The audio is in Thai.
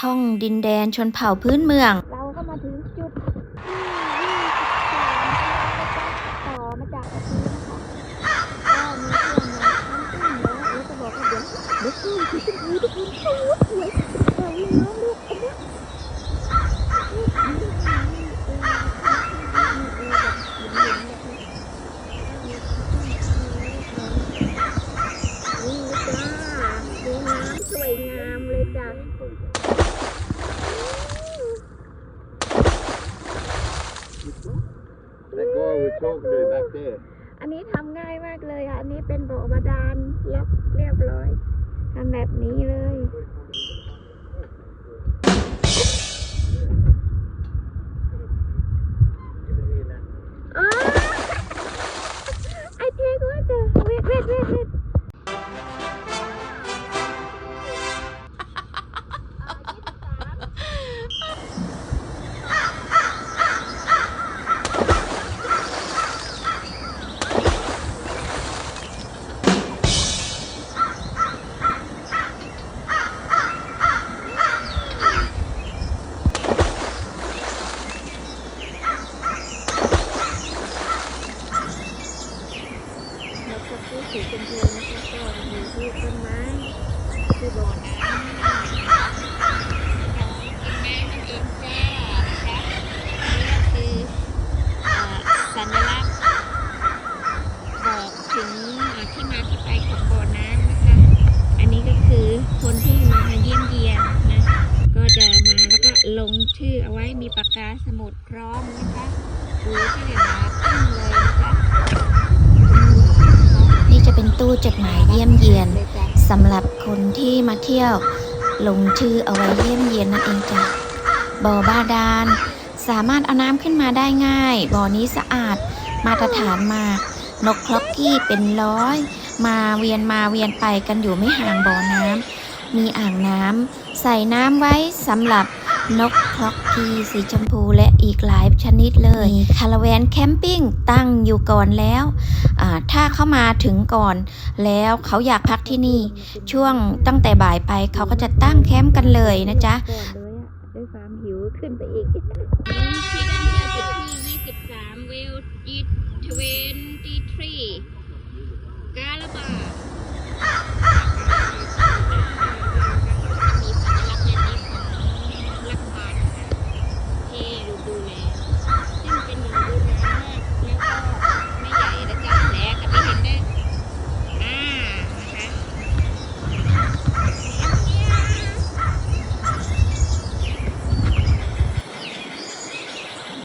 ท่องดินแดนชนเผ่าพื้นเมือง เราก็มาถึงจุดที่23ต่อมาจากตะกี้นะคะก็มีเครื่องมือทำตึ้งแล้วเออจะบอกว่าเดี๋ยวเดี๋ยวตู้สีชมพูทุกคนสวยสวยสวยเลยน้องลูกอันนี้นี่จ้าดูน้ำสวยงามเลยจ้ะ โชคเลยแบ็คเตอร์อันนี้ทำง่ายมากเลยอะ อันนี้เป็นบ่อบาดาลล็อกเรียบร้อยทำแบบนี้เลย สีชมพูนะคะก็อยู่ที่ต้นไม้ที่บ่อน้ำต้นไม้นั่นเองจ้านะคะนี่คืออ่อสัญลักษณ์บอกถึงที่มาที่ไปของบ่อน้ำนะคะ อันนี้ก็คือคนที่มาเยี่ยมเยียนนะ ก็จะมาแล้วก็ลงชื่อเอาไว้มีปากกาสมุดพร้อมนะคะดูที่เดี๋ยวมาขึ้นเลยนะคะ นี่จะ เป็นตู้จดหมายเยี่ยมเยียนสำหรับคนที่มาเที่ยว ลงชื่อเอาไว้เยี่ยมเยียนนั่นเองจ้ะบ่อบาดาลสามารถเอาน้ำขึ้นมาได้ง่าย บ่อนี้สะอาดมาตรฐานมากนกคล็อกกี้เป็นร้อย มาเวียนมาเวียนไปกันอยู่ไม่ห่างบ่อน้ำมีอ่างน้ำใส่น้ำไว้สำหรับ นกคล็อกกี้สีชมพูและอีกหลายชนิดเลยมีคาราแวนแคมปิ้งตั้งอยู่ก่อนแล้วอ่าถ้าเข้ามาถึงก่อน แล้วเขาอยากพักที่นี่ ช่วงตั้งแต่บ่ายไปเขาก็จะตั้งแคมป์กันเลยนะจ๊ะก่อนเลยอะด้วยความหิวขึ้นไปอีกที่ด้านเนี่ยจุดที่23เวลจิต23กาลาบา